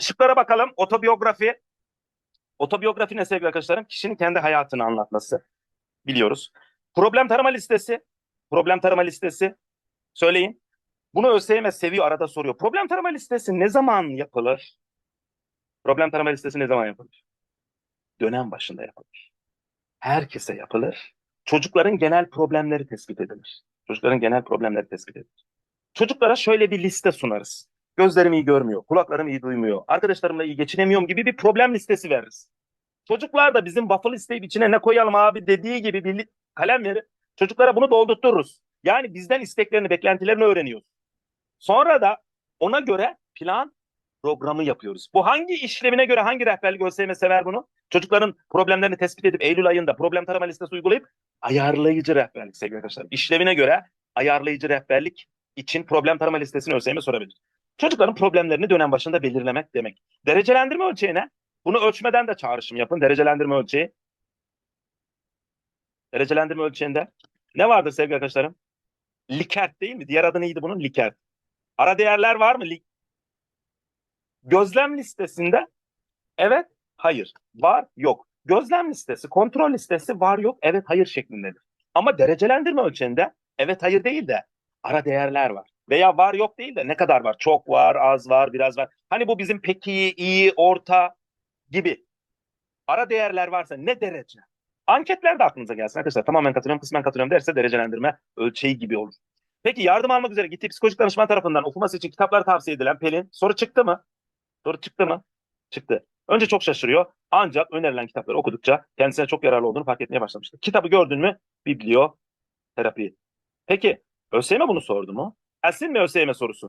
Şıklara bakalım. Otobiyografi. Otobiyografi ne sevgili arkadaşlarım? Kişinin kendi hayatını anlatması. Biliyoruz. Problem tarama listesi. Problem tarama listesi. Söyleyin. Bunu ÖSYM seviyor arada soruyor. Problem tarama listesi ne zaman yapılır? Problem tarama listesi ne zaman yapılır? Dönem başında yapılır. Herkese yapılır. Çocukların genel problemleri tespit edilir. Çocukların genel problemleri tespit edilir. Çocuklara şöyle bir liste sunarız. Gözlerim iyi görmüyor, kulaklarım iyi duymuyor, arkadaşlarımla iyi geçinemiyorum gibi bir problem listesi veririz. Çocuklar da bizim waffle isteyip içine ne koyalım abi dediği gibi bir kalem verir. Çocuklara bunu doldurturuz. Yani bizden isteklerini, beklentilerini öğreniyoruz. Sonra da ona göre plan programı yapıyoruz. Bu hangi işlemine göre hangi rehberlik ÖSYM sever bunu? Çocukların problemlerini tespit edip Eylül ayında problem tarama listesi uygulayıp ayarlayıcı rehberlik sevgili arkadaşlar. İşlevine göre ayarlayıcı rehberlik için problem tarama listesini ÖSYM sorabilir. Çocukların problemlerini dönem başında belirlemek demek. Derecelendirme ölçeği ne? Bunu ölçmeden de çağrışım yapın. Derecelendirme ölçeği. Derecelendirme ölçeğinde ne vardır sevgili arkadaşlarım? Likert değil mi? Diğer adı neydi bunun? Likert. Ara değerler var mı? Lik- Gözlem listesinde evet, hayır, var, yok. Gözlem listesi, kontrol listesi var, yok, evet, hayır şeklindedir. Ama derecelendirme ölçeğinde evet, hayır değil de ara değerler var. Veya var, yok değil de ne kadar var? Çok var, az var, biraz var. Hani bu bizim pek iyi, orta gibi ara değerler varsa ne derece? Anketler de aklınıza gelsin arkadaşlar. Tamamen katılıyorum, kısmen katılıyorum derse derecelendirme ölçeği gibi olur. Peki yardım almak üzere gittiği psikolojik danışman tarafından okuması için kitaplar tavsiye edilen Pelin soru çıktı mı? Soru çıktı mı? Çıktı. Önce çok şaşırıyor ancak önerilen kitapları okudukça kendisine çok yararlı olduğunu fark etmeye başlamıştı. Kitabı gördün mü? Biblio terapi. Peki ÖSYM bunu sordu mu? Gelsin mi ÖSYM sorusu?